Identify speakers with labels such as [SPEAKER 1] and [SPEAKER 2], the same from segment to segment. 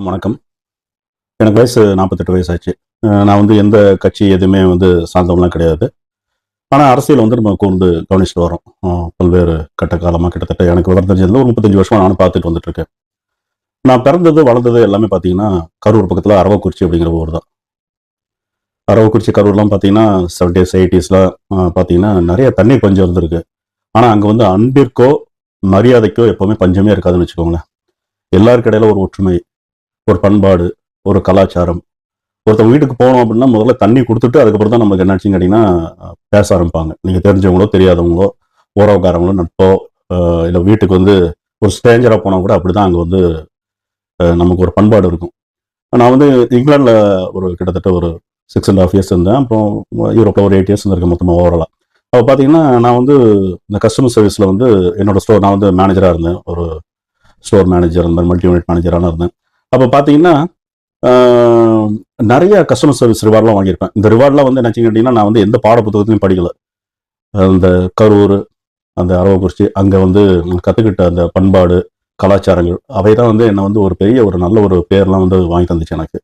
[SPEAKER 1] வணக்கம், எனக்கு வயசு நாற்பத்தெட்டு வயசு ஆச்சு நான் வந்து எந்த கட்சி எதுவுமே வந்து சார்ந்தவங்களாம் கிடையாது. ஆனால் அரசியல் வந்து நம்ம கூர்ந்து கவனிச்சுட்டு வரோம். பல்வேறு கட்ட காலமாக கிட்டத்தட்ட எனக்கு விவரம் தெரிஞ்சதுல ஒரு முப்பத்தஞ்சு வருஷமா நானும் பார்த்துட்டு வந்துட்டு இருக்கேன் நான் பிறந்தது வளர்ந்தது எல்லாமே பார்த்தீங்கன்னா கரூர் பக்கத்தில் அரவக்குறிச்சி அப்படிங்கிற ஊர் தான். அரவக்குறிச்சி கரூர்லாம் பார்த்தீங்கன்னா செவன்டீஸ் எயிட்டிஸ்லாம் பார்த்தீங்கன்னா நிறைய தண்ணி பஞ்சம் இருந்திருக்கு. ஆனால் அங்கே வந்து அன்பிற்கோ மரியாதைக்கோ எப்போவுமே பஞ்சமே இருக்காதுன்னு வச்சுக்கோங்களேன். எல்லாருக்கு இடையில ஒரு ஒற்றுமை. ஒரு பண்பாடு ஒரு கலாச்சாரம். ஒருத்தவங்க வீட்டுக்கு போனோம் அப்படின்னா முதல்ல தண்ணி கொடுத்துட்டு அதுக்கப்புறம் தான் நமக்கு என்னாச்சுன்னு கேட்டிங்கன்னா பேச ஆரம்பிப்பாங்க. நீங்கள் தெரிஞ்சவங்களோ தெரியாதவங்களோ உறவுக்காரங்களோ நட்போ இல்லை வீட்டுக்கு வந்து ஒரு ஸ்ட்ரேஞ்சராக போனால் கூட அப்படி தான் அங்கே வந்து நமக்கு ஒரு பண்பாடு இருக்கும். நான் வந்து இங்கிலாண்டில் ஒரு கிட்டத்தட்ட ஒரு சிக்ஸ் அண்ட் ஹாஃப் இயர்ஸ் இருந்தேன். அப்புறம் யூரோப்பில் ஒரு எயிட் இயர்ஸ் இருந்திருக்கேன் மொத்தமாக ஓவரலாக அப்போ பார்த்தீங்கன்னா நான் வந்து இந்த கஸ்டமர் சர்வீஸில் வந்து என்னோடய ஸ்டோர் நான் வந்து மேனேஜராக இருந்தேன். ஒரு ஸ்டோர் மேனேஜர் இருந்தேன் மல்டி யூனிட் மேனேஜரான இருந்தேன். அப்போ பார்த்தீங்கன்னா நிறைய கஸ்டமர் சர்வீஸ் ரிவார்ட்லாம் வாங்கியிருப்பேன். இந்த ரிவார்ட்லாம் வந்து என்ன கேட்டிங்கன்னா நான் வந்து எந்த பாட புத்தகத்துலையும் படிக்கல. அந்த கரூர் அந்த அரவக்குறிச்சி அங்கே வந்து கற்றுக்கிட்ட அந்த பண்பாடு கலாச்சாரங்கள் அவை தான் வந்து என்னை வந்து ஒரு பெரிய ஒரு நல்ல ஒரு பேர்லாம் வந்து வாங்கி தந்துச்சு எனக்கு.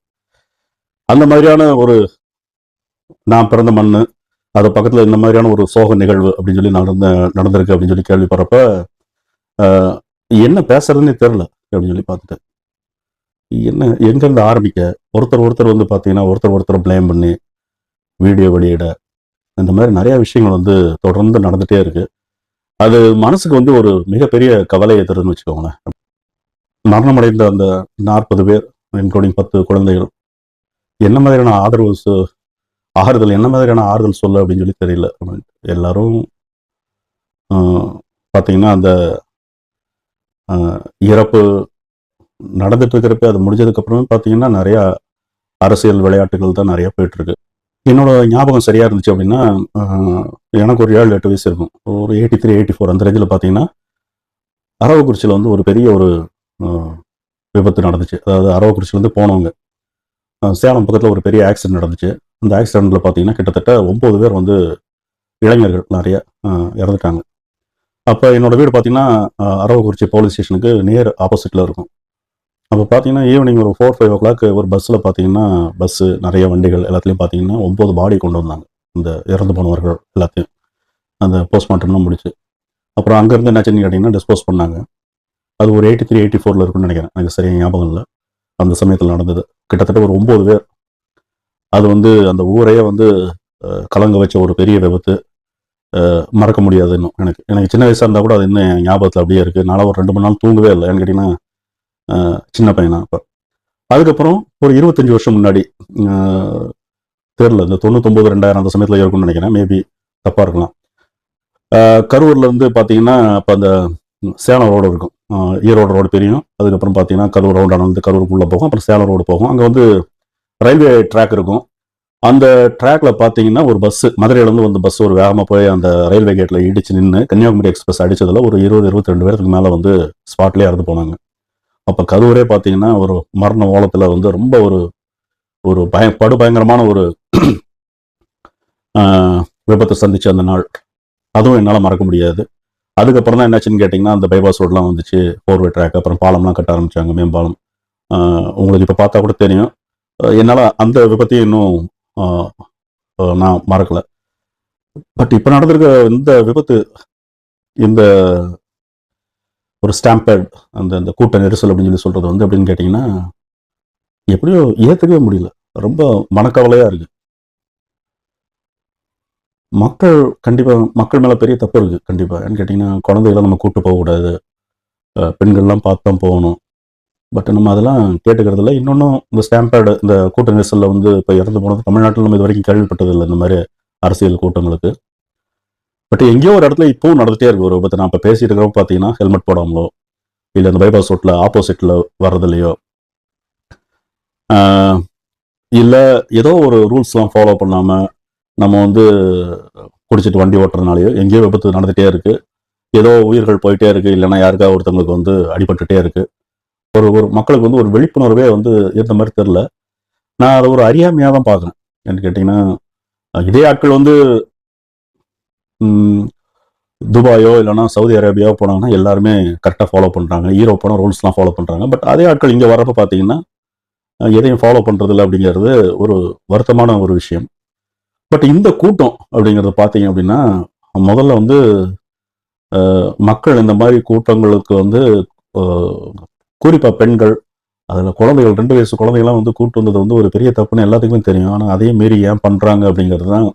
[SPEAKER 1] அந்த மாதிரியான ஒரு நான் பிறந்த மண் அது பக்கத்தில் இந்த மாதிரியான ஒரு சோக நிகழ்வு அப்படின்னு சொல்லி நடந்த நடந்திருக்கு அப்படின்னு சொல்லி கேள்விப்படுறப்ப என்ன பேசுறதுன்னே தெரில அப்படின்னு சொல்லி பார்த்துட்டேன். என்ன எங்கேருந்து ஆரம்பிக்க? ஒருத்தர் ஒருத்தர் வந்து பார்த்தீங்கன்னா ஒருத்தர் ஒருத்தர் பிளேம் பண்ணி வீடியோ வெளியிட. இந்த மாதிரி நிறையா விஷயங்கள் வந்து தொடர்ந்து நடந்துகிட்டே இருக்குது அது மனசுக்கு வந்து ஒரு மிகப்பெரிய கவலையை தருதுன்னு வச்சுக்கோங்களேன். மரணமடைந்த அந்த நாற்பது பேர் இன்க்ளூடிங் பத்து குழந்தைகள் என்ன மாதிரியான ஆதரவு ஆறுதல் என்ன மாதிரியான ஆறுதல் சொல்ல அப்படின்னு சொல்லி தெரியல. எல்லாரும் பார்த்தீங்கன்னா அந்த இறப்பு நடந்துட்டு இருக்கிறப்ப அது முடிஞ்சதுக்கு அப்புறமே பார்த்தீங்கன்னா நிறையா அரசியல் விளையாட்டுகள் தான் நிறையா போயிட்டுருக்கு. என்னோட ஞாபகம் சரியா இருந்துச்சு அப்படின்னா எனக்கு ஒரு ஏழு எட்டு வயசு இருக்கும். ஒரு எயிட்டி த்ரீ எயிட்டி ஃபோர் அந்த ரேஞ்சில் பார்த்தீங்கன்னா அரவக்குறிச்சியில் வந்து ஒரு பெரிய ஒரு விபத்து நடந்துச்சு. அதாவது அரவக்குறிச்சியிலேருந்து போனவங்க. சேலம் பக்கத்தில் ஒரு பெரிய ஆக்சிடென்ட் நடந்துச்சு. அந்த ஆக்சிடெண்ட்டில் பார்த்தீங்கன்னா கிட்டத்தட்ட ஒம்பது பேர் வந்து இளைஞர்கள் நிறைய இறந்துட்டாங்க. அப்போ என்னோடய வீடு பார்த்தீங்கன்னா அரவக்குறிச்சி போலீஸ் ஸ்டேஷனுக்கு நேர் ஆப்போசிட்டில் இருக்கும். அப்போ பார்த்தீங்கன்னா ஈவினிங் ஒரு ஃபோர் ஃபைவ் ஓ கிளாக் ஒரு பஸ்ஸில் பார்த்தீங்கன்னா பஸ்ஸு நிறைய வண்டிகள் எல்லாத்துலேயும் பார்த்தீங்கன்னா ஒம்பது பாடி கொண்டு வந்தாங்க. இந்த இறந்து போனவர்கள் எல்லாத்தையும். அந்த போஸ்ட்மார்ட்டம்லாம் முடிச்சு. அப்புறம் அங்கேருந்து என்னாச்சுன்னு கேட்டிங்கன்னா டிஸ்போஸ் பண்ணாங்க. அது ஒரு எயிட்டி த்ரீ எயிட்டி ஃபோரில் இருக்குன்னு நினைக்கிறேன். எனக்கு சரியாக ஞாபகம் இல்லை. அந்த சமயத்தில் நடந்தது. கிட்டத்தட்ட ஒரு ஒம்பது பேர். அது வந்து அந்த ஊரையே வந்து கலங்க வச்ச ஒரு பெரிய விபத்து. மறக்க முடியாது இன்னும் எனக்கு. எனக்கு சின்ன வயசாக இருந்தால் கூட அது இன்னும் ஞாபகத்தில் அப்படியே இருக்குது நானும் ஒரு ரெண்டு மூணு நாள் தூங்கவே இல்லை. ஏன்னு கேட்டிங்கன்னா சின்ன பையனா அப்போ. அதுக்கப்புறம் ஒரு இருபத்தஞ்சி வருஷம் முன்னாடி தெரில இந்த தொண்ணூத்தொம்பது ரெண்டாயிரம் அந்த சமயத்தில் இருக்கும்னு நினைக்கிறேன். மேபி தப்பாக இருக்கலாம். கரூரில் இருந்து பார்த்தீங்கன்னா அப்போ அந்த சேலம் ரோடு இருக்கும். ஈரோடு ரோடு தெரியும். அதுக்கப்புறம் பார்த்தீங்கன்னா கரூர் ரவுண்டான வந்து கரூருக்குள்ளே போகும். அப்புறம் சேலம் ரோடு போகும். அங்கே வந்து ரயில்வே ட்ராக் இருக்கும். அந்த ட்ராக்ல பார்த்தீங்கன்னா ஒரு பஸ் மதுரையிலேருந்து வந்து பஸ் ஒரு வேகமாக போய் அந்த ரயில்வே கேட்டில் இடிச்சு நின்று கன்னியாகுமரி எக்ஸ்பிரஸ் அடித்ததில் ஒரு இருபது இருபத்தி ரெண்டு பேருக்கு மேலே வந்து ஸ்பாட்லேயே இறந்து போனாங்க. அப்போ கரூரே பார்த்தீங்கன்னா ஒரு மரண ஓலத்தில் வந்து ரொம்ப ஒரு ஒரு பய படு பயங்கரமான ஒரு விபத்தை சந்திச்ச அந்த நாள். அதுவும் என்னால் மறக்க முடியாது. அதுக்கப்புறம் தான் என்னாச்சுன்னு கேட்டிங்கன்னா அந்த பைபாஸ் ரோட்லாம் வந்துச்சு. ஃபோர்வே ட்ராக் அப்புறம் பாலம்லாம் கட்ட ஆரம்பித்தாங்க மேம்பாலம். உங்களுக்கு இப்போ பார்த்தா கூட தெரியும். என்னால் அந்த விபத்தையும் இன்னும் நான் மறக்கலை. பட் இப்போ நடந்திருக்க இந்த விபத்து இந்த ஒரு ஸ்டாம்பேட் அந்த அந்த கூட்ட நெரிசல் அப்படின்னு சொல்லி சொல்கிறது வந்து அப்படின்னு கேட்டிங்கன்னா எப்படியோ ஏற்றுக்கவே முடியல. ரொம்ப மனக்கவலையாக இருக்குது மக்கள் கண்டிப்பாக மக்கள் மேலே பெரிய தப்பு இருக்குது கண்டிப்பாக ஏன்னு கேட்டிங்கன்னா குழந்தைகளை நம்ம கூட்டு போகக்கூடாது பெண்கள்லாம் பார்த்து தான் போகணும். பட் நம்ம அதெல்லாம் கேட்டுக்கிறது இல்லை இன்னொன்றும் இந்த ஸ்டாம்பேடு இந்த கூட்ட நெரிசலில் வந்து இப்போ இறந்து போனது தமிழ்நாட்டில் நம்ம இது வரைக்கும் கேள்விப்பட்டது இல்லை இந்த மாதிரி அரசியல் கூட்டங்களுக்கு. பட் எங்கேயோ ஒரு இடத்துல இப்பவும் நடந்துட்டே இருக்கு ஒரு விபத்து. நான் இப்போ பேசிட்டு இருக்கிறப்ப பார்த்தீங்கன்னா ஹெல்மெட் போடாமலோ இல்லை அந்த பைபாஸ் ரோட்டில் ஆப்போசிட்டில் வர்றதுலையோ இல்லை ஏதோ ஒரு ரூல்ஸ்லாம் ஃபாலோ பண்ணாமல் நம்ம வந்து குடிச்சிட்டு வண்டி ஓட்டுறதுனாலையோ எங்கேயோ விபத்து நடந்துகிட்டே இருக்குது ஏதோ உயிர்கள் போயிட்டே இருக்குது இல்லைன்னா யாருக்கா ஒருத்தவங்களுக்கு வந்து அடிபட்டுட்டே இருக்குது ஒரு ஒரு மக்களுக்கு வந்து ஒரு விழிப்புணர்வே வந்து இருந்த மாதிரி தெரில நான் அதை ஒரு அறியாமையாக தான் பார்க்குறேன். என்ன கேட்டிங்கன்னா இதே ஆட்கள் வந்து துபாயோ இல்லைன்னா சவுதி அரேபியாவோ போனாங்கன்னா எல்லாருமே கரெக்டாக ஃபாலோ பண்ணுறாங்க ஈரோப் போனால் ரூல்ஸ்லாம் ஃபாலோ பண்ணுறாங்க பட் அதே ஆட்கள் இங்கே வரப்போ பார்த்தீங்கன்னா எதையும் ஃபாலோ பண்ணுறதில்ல அப்படிங்கிறது ஒரு வருத்தமான ஒரு விஷயம். பட் இந்த கூட்டம் அப்படிங்கிறத பார்த்தீங்க அப்படின்னா முதல்ல வந்து மக்கள் இந்த மாதிரி கூட்டங்களுக்கு வந்து குறிப்பாக பெண்கள் அதில் குழந்தைகள் ரெண்டு வயசு குழந்தைகள்லாம் வந்து கூட்டு வந்தது வந்து ஒரு பெரிய தப்புன்னு எல்லாத்துக்குமே தெரியும். ஆனால் அதையும் மீறி ஏன் பண்ணுறாங்க அப்படிங்கிறது தான்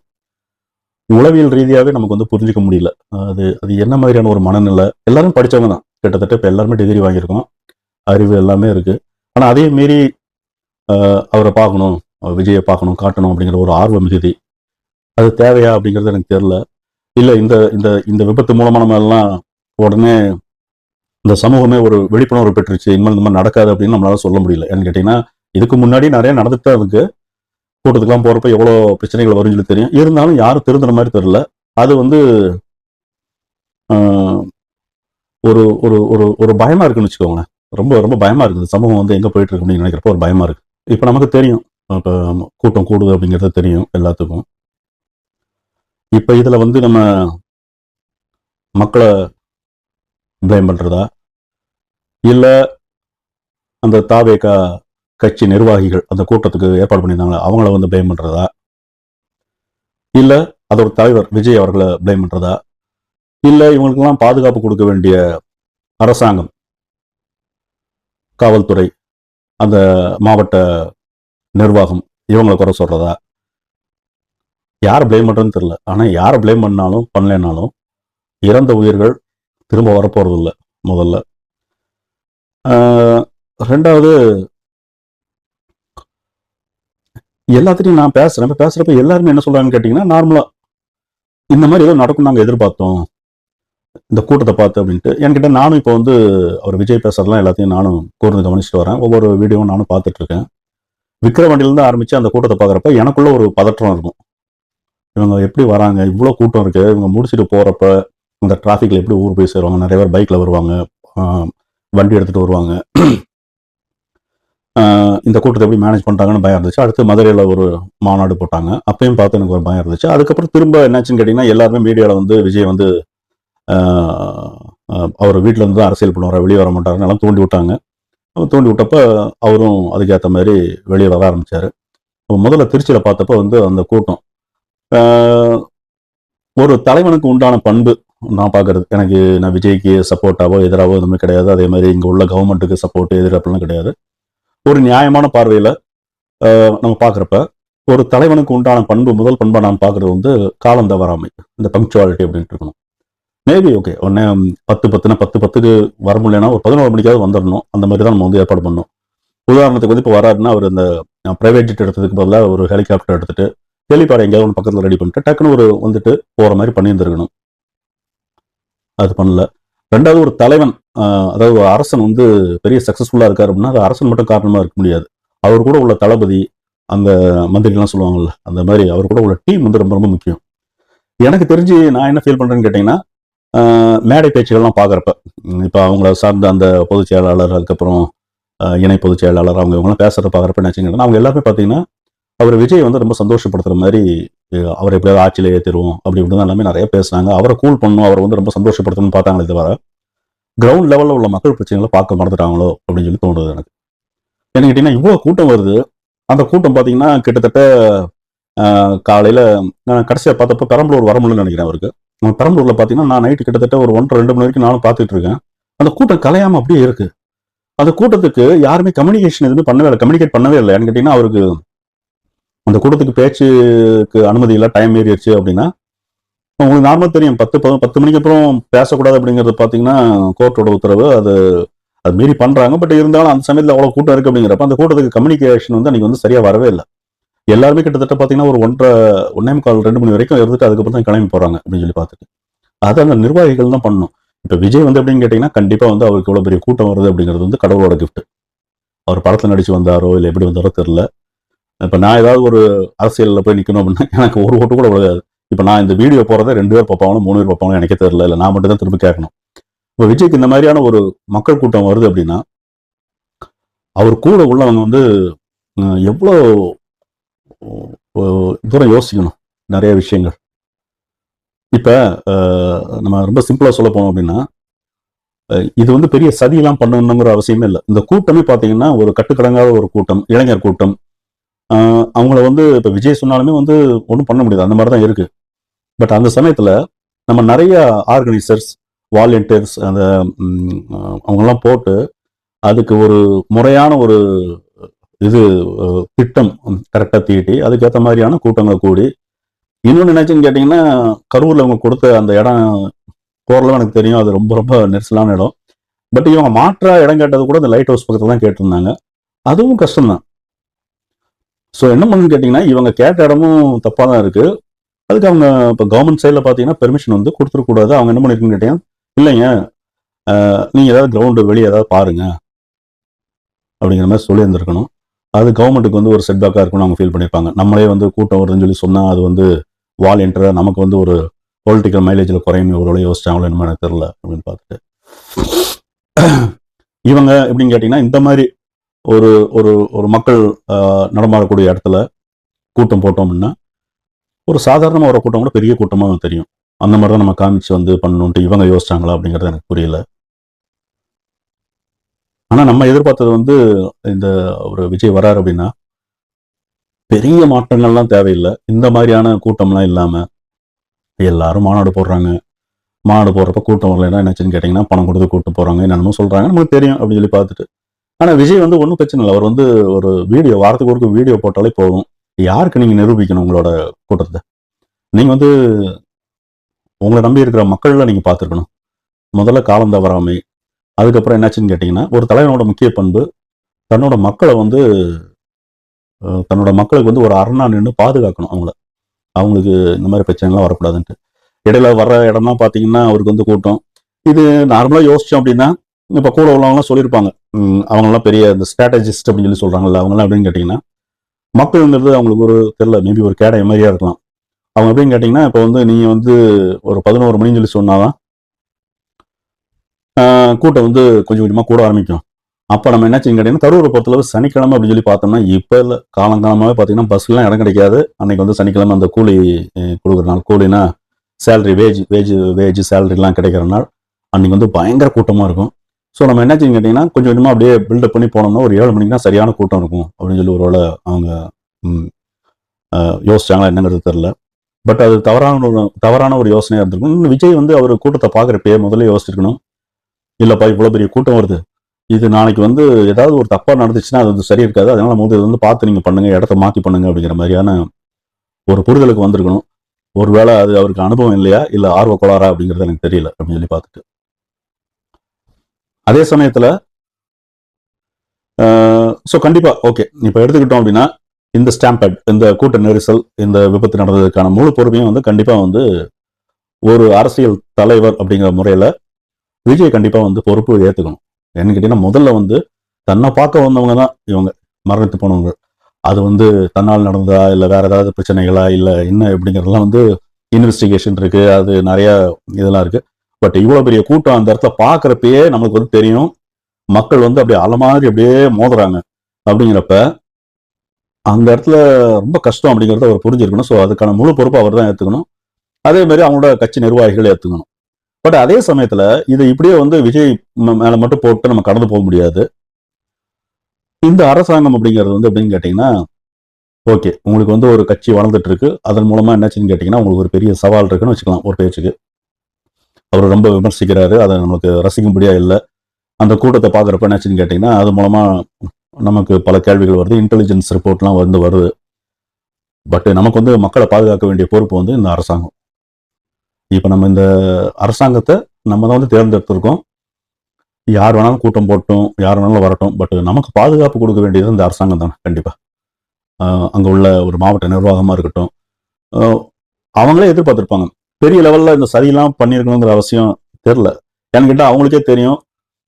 [SPEAKER 1] உளவியல் ரீதியாகவே நமக்கு வந்து புரிஞ்சுக்க முடியல. அது அது என்ன மாதிரியான ஒரு மனநிலை? எல்லாரும் படிச்சவங்க தான். கிட்டத்தட்ட இப்போ எல்லாருமே டிகிரி வாங்கியிருக்கோம். அறிவு எல்லாமே இருக்குது ஆனால் அதே மீறி அவரை பார்க்கணும் அவர் விஜயை பார்க்கணும் காட்டணும் அப்படிங்கிற ஒரு ஆர்வம் மிகுதி. அது தேவையா அப்படிங்கிறது எனக்கு தெரில இல்லை இந்த இந்த இந்த விபத்து மூலமாக நம்ம எல்லாம் உடனே இந்த சமூகமே ஒரு விழிப்புணர்வு பெற்றுச்சு இனிமேல் இந்த மாதிரி நடக்காது அப்படின்னு நம்மளால சொல்ல முடியல. ஏன்னு கேட்டிங்கன்னா இதுக்கு முன்னாடி நிறைய நடந்துட்டு தான் இருக்குது கூட்டத்துக்குலாம் போகிறப்ப எவ்வளோ பிரச்சனைகள் வரும்னு சொல்லி தெரியும். இருந்தாலும் யாரும் திருந்துற மாதிரி தெரியல. அது வந்து ஒரு ஒரு ஒரு ஒரு பயமாக இருக்குன்னு வச்சுக்கோங்களேன். ரொம்ப ரொம்ப பயமாக இருக்குது. சமூகம் வந்து எங்கே போயிட்டு இருக்கு அப்படின்னு நினைக்கிறப்ப ஒரு பயமாக இருக்குது இப்போ நமக்கு தெரியும். இப்போ கூட்டம் கூடுது அப்படிங்கிறது தெரியும் எல்லாத்துக்கும். இப்போ இதில் வந்து நம்ம மக்களை ப்ளேம் பண்ணுறதா இல்லை அந்த தாவேகா கட்சி நிர்வாகிகள் அந்த கூட்டத்துக்கு ஏற்பாடு பண்ணியிருந்தாங்களா? அவங்கள வந்து பிளேம் பண்ணுறதா இல்லை அதோட தலைவர் விஜய் அவர்களை பிளேம் பண்ணுறதா இல்லை இவங்களுக்கெல்லாம் பாதுகாப்பு கொடுக்க வேண்டிய அரசாங்கம் காவல்துறை அந்த மாவட்ட நிர்வாகம் இவங்களை குறை சொல்கிறதா யாரை பிளேம் பண்ணுறதுன்னு தெரில ஆனால் யாரை ப்ளேம் பண்ணாலும் பண்ணலைனாலும் இறந்த உயிர்கள் திரும்ப வரப்போகிறது இல்லை முதல்ல ரெண்டாவது எல்லாத்திலையும் நான் பேசுறேன். இப்போ பேசுறப்ப எல்லாருமே என்ன சொல்றாங்கன்னு கேட்டீங்கன்னா நார்மலா இந்த மாதிரி ஏதோ நடக்கும் நாங்கள் எதிர்பார்த்தோம். இந்த கூட்டத்தை பார்த்து அப்படின்ட்டு. என்கிட்ட நானும் இப்போ வந்து அவர் விஜய் பேசுறதுலாம் எல்லாத்தையும் நானும் கூர்ந்து கவனிச்சுட்டு வரேன். ஒவ்வொரு வீடியோவும் நானும் பார்த்துட்டு இருக்கேன். விக்கிரவாண்டியிலேருந்து ஆரம்பிச்சு அந்த கூட்டத்தை பார்க்குறப்ப எனக்குள்ள ஒரு பதற்றம் இருக்கும். இவங்க எப்படி வராங்க? இவ்வளோ கூட்டம் இருக்கு. இவங்க முடிச்சுட்டு போறப்ப இந்த டிராஃபிக்ல எப்படி ஊர் போய் சேருவாங்க? நிறைய பேர் பைக்ல வருவாங்க. வண்டி எடுத்துட்டு வருவாங்க. இந்த கூட்டத்தை எப்படி மேனேஜ் பண்ணுறாங்கன்னு பயம் இருந்துச்சு. அடுத்து மதுரையில் ஒரு மாநாடு போட்டாங்க. அப்பயும் பார்த்து எனக்கு ஒரு பயம் இருந்துச்சு. அதுக்கப்புறம் திரும்ப என்னாச்சுன்னு கேட்டிங்கன்னா எல்லாருமே மீடியாவில் வந்து விஜய் வந்து அவர் வீட்டில் இருந்து தான் அரசியல் பண்ணுவார் வெளியே வர மாட்டாருன்னு எல்லாம் தூண்டி விட்டாங்க. தூண்டி விட்டப்போ அவரும் அதுக்கேற்ற மாதிரி வெளியே வர ஆரம்பித்தார் முதல்ல திருச்சியில் பார்த்தப்ப வந்து அந்த கூட்டம் ஒரு தலைவனுக்கு உண்டான பண்பு நான் பார்க்கறது. எனக்கு நான் விஜய்க்கு சப்போர்ட்டாவோ எதிராவோ எதுவுமே கிடையாது. அதே மாதிரி இங்கே உள்ள கவர்மெண்ட்டுக்கு சப்போர்ட் எதிர் அப்படிலாம் கிடையாது. ஒரு நியாயமான பார்வையில் நம்ம பார்க்குறப்ப ஒரு தலைவனுக்கு உண்டான பண்பு முதல் பண்பை நான் பார்க்குறது வந்து காலம் தவறாமை இந்த பங்க்சுவாலிட்டி அப்படின்ட்டு இருக்கணும். மேபி ஓகே உடனே பத்து பத்துனா பத்து பத்துக்கு வர முடியலன்னா ஒரு பதினோரு மணிக்காவது வந்துடணும் அந்த மாதிரி தான் நம்ம வந்து ஏற்பாடு பண்ணணும். உதாரணத்துக்கு வந்து இப்போ வராருன்னா அவர் இந்த ப்ரைவேட் ஜெட் எடுத்ததுக்கு பதிலாக ஒரு ஹெலிகாப்டர் எடுத்துட்டு ஹெலிபாட் எங்கேயாவது ஒன்று பக்கத்தில் ரெடி பண்ணிட்டு டக்குன்னு ஒரு வந்துட்டு போகிற மாதிரி பண்ணியிருந்துருக்கணும். அது பண்ணல. ரெண்டாவது ஒரு தலைவன் அதாவது ஒரு அரசன் வந்து பெரிய சக்ஸஸ்ஃபுல்லாக இருக்கார் அப்படின்னா அது அரசன் மட்டும் காரணமாக இருக்க முடியாது. அவர் கூட உள்ள தளபதி அந்த மந்திரிலாம் சொல்லுவாங்கல்ல அந்த மாதிரி அவர் கூட உள்ள டீம் வந்து ரொம்ப ரொம்ப முக்கியம். எனக்கு தெரிஞ்சு நான் என்ன ஃபீல் பண்ணுறேன்னு கேட்டிங்கன்னா மேடை பேச்சுகள்லாம் பார்க்குறப்ப இப்போ அவங்கள சார்ந்த அந்த பொதுச் செயலாளர் அதுக்கப்புறம் இணை பொதுச் செயலாளர் அவங்க இவங்களாம் பேசுறத பார்க்குறப்ப என்ன வச்சுக்கிட்டேன்னா அவங்க எல்லாருமே பார்த்தீங்கன்னா அவர் விஜய் வந்து ரொம்ப சந்தோஷப்படுத்துகிற மாதிரி அவரை எப்படியாவது ஆட்சியில் ஏற்றிடுவோம் அப்படி இப்படி தான் எல்லாமே நிறைய பேசுனாங்க. அவரை கூல் பண்ணணும் அவரை வந்து ரொம்ப சந்தோஷப்படுத்தணும்னு பார்த்தாங்களே தவிர கிரவுண்ட் லெவலில் உள்ள மக்கள் பிரச்சனைகளை பார்க்க மறந்துட்டாங்களோ அப்படின்னு சொல்லி தோணுது எனக்கு. என்ன கேட்டீங்கன்னா இவ்வளோ கூட்டம் வருது. அந்த கூட்டம் பார்த்தீங்கன்னா கிட்டத்தட்ட காலையில் நான் கடைசியாக பார்த்தப்ப பெரம்பலூர் வரமுடியலன்னு நினைக்கிறேன் அவருக்கு. பெரம்பலூரில் பார்த்தீங்கன்னா நான் நைட்டு கிட்டத்தட்ட ஒரு ஒன்றரை ரெண்டு மணி வரைக்கும் நானும் பார்த்துட்டு இருக்கேன். அந்த கூட்டம் கலையாமல் அப்படியே இருக்கு. அந்த கூட்டத்துக்கு யாருமே கம்யூனிகேஷன் எதுவுமே பண்ணவே இல்லை. கம்யூனிகேட் பண்ணவே இல்லை. ஏன்னு கேட்டிங்கன்னா அவருக்கு அந்த கூட்டத்துக்கு பேச்சுக்கு அனுமதி இல்லை டைம் ஏறிடுச்சு அப்படின்னா உங்களுக்கு நார்மல் தெரியும். பத்து ப- பத்து மணிக்கு அப்புறம் பேசக்கூடாது அப்படிங்கிறது பார்த்தீங்கன்னா கோர்ட்டோட உத்தரவு. அது அது மீறி பண்ணுறாங்க பட் இருந்தாலும் அந்த சமயத்தில் அவ்வளோ கூட்டம் இருக்குது அப்படிங்கிறப்ப அந்த கூட்டத்துக்கு கம்யூனிகேஷன் வந்து அன்றைக்கி வந்து சரியாக வரவே இல்லை. எல்லாருமே கிட்டத்தட்ட பார்த்தீங்கன்னா ஒரு ஒன்றரை ஒன்னே முக்கால் ரெண்டு மணி வரைக்கும் இருந்துட்டு அதுக்கப்புறம் தான் கிளம்பி போகிறாங்க அப்படின்னு சொல்லி பார்த்துட்டு அது அந்த நிர்வாகிகள் தான் பண்ணணும். இப்போ விஜய் வந்து எப்படின்னு கேட்டிங்கன்னா கண்டிப்பாக வந்து அவருக்கு இவ்வளோ பெரிய கூட்டம் வருது அப்படிங்கிறது வந்து கடவுளோட கிஃப்ட் அவர் படத்தில் நடித்து வந்தாரோ இல்லை எப்படி வந்தாரோ தெரில இப்போ நான் ஏதாவது ஒரு அரசியலில் போய் நிற்கணும் அப்படின்னா எனக்கு ஒரு ஓட்டு கூட விழுகாது. இப்போ நான் இந்த வீடியோ போகிறத ரெண்டு பேர் பார்ப்பாங்களோ மூணு பேர் பார்ப்பாங்களோ எனக்கே தெரியல இல்லை. நான் மட்டும் தான் திரும்ப கேட்கணும். இப்போ விஜய்க்கு இந்த மாதிரியான ஒரு மக்கள் கூட்டம் வருது அப்படின்னா அவர் கூட உள்ளவங்க வந்து எவ்வளோ தூரம் யோசிக்கணும். நிறைய விஷயங்கள். இப்போ நம்ம ரொம்ப சிம்பிளாக சொல்ல போனோம் அப்படின்னா இது வந்து பெரிய சதியெல்லாம் பண்ணணுங்கிற அவசியமே இல்லை. இந்த கூட்டமே பார்த்தீங்கன்னா ஒரு கட்டுக்கடங்காத ஒரு கூட்டம் இளைஞர் கூட்டம் அவங்கள வந்து இப்போ விஜய் சொன்னாலுமே வந்து ஒன்றும் பண்ண முடியாது. அந்த மாதிரி தான் இருக்குது பட் அந்த சமயத்தில் நம்ம நிறைய ஆர்கனைசர்ஸ் வாலண்டியர்ஸ் அந்த அவங்கெல்லாம் போட்டு அதுக்கு ஒரு முறையான ஒரு இது திட்டம் கரெக்டாக தீட்டி அதுக்கேற்ற மாதிரியான கூட்டங்களை கூடி இன்னொன்று நினைச்சுன்னு கேட்டிங்கன்னா கரூரில் அவங்க கொடுத்த அந்த இடம் போகிறலாம் எனக்கு தெரியும். அது ரொம்ப ரொம்ப நெரிசலான இடம். பட் இவங்க மாற்றா இடம் கேட்டது கூட இந்த லைட் ஹவுஸ் பக்கத்தில் தான் கேட்டிருந்தாங்க. அதுவும் கஷ்டம்தான். ஸோ என்ன பண்ணுன்னு கேட்டிங்கன்னா இவங்க கேட்ட இடமும் தப்பாக தான் இருக்குது அதுக்கு அவங்க இப்போ கவர்மெண்ட் சைடில் பார்த்தீங்கன்னா பெர்மிஷன் வந்து கொடுத்துருக்கூடாது அவங்க என்ன பண்ணிருக்குன்னு கேட்டீங்கன்னா இல்லைங்க நீங்கள் ஏதாவது கிரவுண்டு வெளியே ஏதாவது பாருங்கள் அப்படிங்கிற மாதிரி சொல்லியிருந்திருக்கணும். அது கவர்மெண்ட்டுக்கு வந்து ஒரு செட்பேக்காக இருக்கும்னு அவங்க ஃபீல் பண்ணியிருப்பாங்க நம்மளே வந்து கூட்டம் வருதுன்னு சொல்லி சொன்னால் அது வந்து வாலண்டியராக நமக்கு வந்து ஒரு பொலிட்டிக்கல் மைலேஜில் குறையும். ஒரு யோசிச்சாங்களோ என்னமோ எனக்கு தெரில அப்படின்னு பார்த்துட்டு. இவங்க எப்படின்னு கேட்டிங்கன்னா இந்த மாதிரி ஒரு ஒரு ஒரு மக்கள் நடமாடக்கூடிய இடத்துல கூட்டம் போட்டோம்னா ஒரு சாதாரணமாக ஒரு கூட்டம் கூட பெரிய கூட்டமாக தெரியும். அந்த மாதிரி தான் நம்ம காமிச்சு வந்து பண்ணணுன்ட்டு இவங்க யோசிச்சாங்களா அப்படிங்கிறது எனக்கு புரியல. ஆனால் நம்ம எதிர்பார்த்தது வந்து இந்த ஒரு விஜய் வராரு அப்படின்னா பெரிய மாற்றங்கள்லாம் தேவையில்லை. இந்த மாதிரியான கூட்டம்லாம் இல்லாமல் எல்லாரும் மாநாடு போடுறாங்க. மாநாடு போடுறப்ப கூட்டம் வரலைன்னா என்னச்சுன்னு கேட்டிங்கன்னா பணம் கொடுத்து கூட்டம் போகிறாங்க என்னென்னமோ சொல்கிறாங்க நமக்கு தெரியும் அப்படின்னு சொல்லி பார்த்துட்டு. ஆனால் விஜய் வந்து ஒன்றும் பிரச்சனை இல்லை. அவர் வந்து ஒரு வீடியோ வாரத்துக்கு ஒரு வீடியோ போட்டாலே போதும். யாருக்கு நீங்கள் நிரூபிக்கணும் உங்களோட கூட்டத்தை? நீங்கள் வந்து உங்களை நம்பி இருக்கிற மக்கள்லாம் நீங்கள் பார்த்துருக்கணும். முதல்ல காலம் தவறாமை அதுக்கப்புறம் என்னாச்சுன்னு கேட்டிங்கன்னா ஒரு தலைவனோட முக்கிய பண்பு தன்னோட மக்களை வந்து தன்னோட மக்களுக்கு வந்து ஒரு அரணா நின்று பாதுகாக்கணும் அவங்கள. அவங்களுக்கு இந்த மாதிரி பிரச்சனைலாம் வரக்கூடாதுன்ட்டு. இடையில வர்ற இடம்லாம் பார்த்தீங்கன்னா அவருக்கு வந்து கூட்டம். இது நார்மலாக யோசிச்சோம் அப்படின்னா இப்போ கூட உள்ளவங்களாம் சொல்லியிருப்பாங்க. அவங்களாம் பெரிய இந்த ஸ்ட்ராட்டஜிஸ்ட் அப்படின்னு சொல்லி சொல்கிறாங்கல்ல அவங்களாம் அப்படின்னு கேட்டிங்கன்னா மக்கள்ங்கிறது அவங்களுக்கு ஒரு தெரில மேபி ஒரு கேடை மாதிரியாக இருக்கலாம். அவங்க எப்படின்னு கேட்டிங்கன்னா இப்போ வந்து நீங்கள் வந்து ஒரு பதினோரு மணின்னு சொல்லி சொன்னாதான் கூட்டம் வந்து கொஞ்சம் கொஞ்சமாக கூட ஆரம்பிக்கும். அப்போ நம்ம என்ன செய்யும் கேட்டிங்கன்னா கரூரை பொறுத்தளவு சனிக்கிழமை அப்படின்னு சொல்லி பார்த்தோம்னா இப்போ இல்லை காலங்காலமாகவே பார்த்தீங்கன்னா பஸ்லாம் இடம் கிடைக்காது. அன்னைக்கு வந்து சனிக்கிழமை அந்த கூலி கொடுக்குற நாள் கூலினா சேலரி வேஜ் வேஜ் வேஜ் சேலரிலாம் கிடைக்கிற நாள் அன்னைக்கு வந்து பயங்கர கூட்டமாக இருக்கும். ஸோ நம்ம என்ன செய்யும் கேட்டிங்கன்னா கொஞ்சம் கொஞ்சமாக அப்படியே பில்டப் பண்ணி போனோம்னா ஒரு ஏழு மணிக்கு தான் சரியான கூட்டம் இருக்கும் அப்படின்னு சொல்லி ஒரு வேளை அவங்க யோசிச்சாங்களா என்னங்கிறது தெரில பட் அது தவறான ஒரு தவறான ஒரு யோசனையாக இருந்திருக்கும். இன்னும் விஜய் வந்து அவர் கூட்டத்தை பார்க்குறப்பயே முதல்ல யோசிச்சிருக்கணும். இல்லைப்பா இவ்வளோ பெரிய கூட்டம் வருது. இது நாளைக்கு வந்து ஏதாவது ஒரு தப்பாக நடந்துச்சுன்னா அது வந்து சரி இருக்காது. அதனால முதல்ல இது வந்து பார்த்து நீங்கள் பண்ணுங்கள் இடத்த மாற்றி பண்ணுங்க அப்படிங்கிற மாதிரியான ஒரு புரிதலுக்கு வந்திருக்கணும். ஒருவேளை அது அவருக்கு அனுபவம் இல்லையா இல்லை ஆர்வ கோளாறா அப்படிங்கிறது எனக்கு தெரியல அப்படின்னு சொல்லி பார்த்துட்டு. அதே சமயத்தில் ஸோ கண்டிப்பாக ஓகே இப்போ எடுத்துக்கிட்டோம் அப்படின்னா இந்த ஸ்டாம்பேட் இந்த கூட்ட நெரிசல் இந்த விபத்து நடந்ததுக்கான முழு பொறுமையும் வந்து கண்டிப்பாக வந்து ஒரு அரசியல் தலைவர் அப்படிங்கிற முறையில் விஜய் கண்டிப்பாக வந்து பொறுப்பு ஏற்றுக்கணும் ஏன்னு கேட்டிங்கன்னா முதல்ல வந்து தன்னை பார்க்க வந்தவங்க தான் இவங்க மரணித்து போனவங்க. அது வந்து தன்னால் நடந்ததா இல்லை வேற ஏதாவது பிரச்சனைகளா இல்லை என்ன எப்படிங்கிறதெல்லாம் வந்து இன்வெஸ்டிகேஷன் இருக்குது அது நிறையா இதெல்லாம் இருக்குது பட் இவ்வளோ பெரிய கூட்டம் அந்த இடத்துல பார்க்குறப்பயே நமக்கு வந்து தெரியும். மக்கள் வந்து அப்படியே அலை மாதிரி அப்படியே மோதுறாங்க. அப்படிங்கிறப்ப அந்த இடத்துல ரொம்ப கஷ்டம் அப்படிங்கிறத அவர் புரிஞ்சிருக்கணும். ஸோ அதுக்கான முழு பொறுப்பு அவர் தான் ஏற்றுக்கணும் அதே மாதிரி அவங்களோட கட்சி நிர்வாகிகள் ஏற்றுக்கணும் பட் அதே சமயத்தில் இது இப்படியே வந்து விஜய் மேலே மட்டும் போட்டு நம்ம கடந்து போக முடியாது. இந்த அரசாங்கம் அப்படிங்கிறது வந்து எப்படின்னு கேட்டிங்கன்னா ஓகே உங்களுக்கு வந்து ஒரு கட்சி வளர்ந்துட்டு இருக்கு. அதன் மூலமாக என்னாச்சுன்னு கேட்டிங்கன்னா உங்களுக்கு ஒரு பெரிய சவால் இருக்குன்னு வச்சுக்கலாம் ஒரு பேச்சுக்கு. அவர் ரொம்ப விமர்சிக்கிறாரு அதை நமக்கு ரசிக்கும்படியா இல்லை. அந்த கூட்டத்தை பார்க்குறப்ப என்னாச்சுன்னு கேட்டிங்கன்னா அது மூலமாக நமக்கு பல கேள்விகள் வருது இன்டெலிஜென்ஸ் ரிப்போர்ட்லாம் வந்து வருது. பட் நமக்கு வந்து மக்களை பாதுகாக்க வேண்டிய பொறுப்பு வந்து இந்த அரசாங்கம். இப்போ நம்ம இந்த அரசாங்கத்தை நம்ம தான் வந்து தேர்ந்தெடுத்திருக்கோம். யார் வேணாலும் கூட்டம் போட்டும் யார் வேணாலும் வரட்டும் பட் நமக்கு பாதுகாப்பு கொடுக்க வேண்டியது இந்த அரசாங்கம் தானே கண்டிப்பாக அங்கே உள்ள ஒரு மாவட்ட நிர்வாகமாக இருக்கட்டும். அவங்களே எதிர்பார்த்துருப்பாங்க. பெரிய லெவலில் இந்த சரியெல்லாம் பண்ணியிருக்கணுங்கிற அவசியம் தெரில ஏன்னு கேட்டால் அவங்களுக்கே தெரியும்.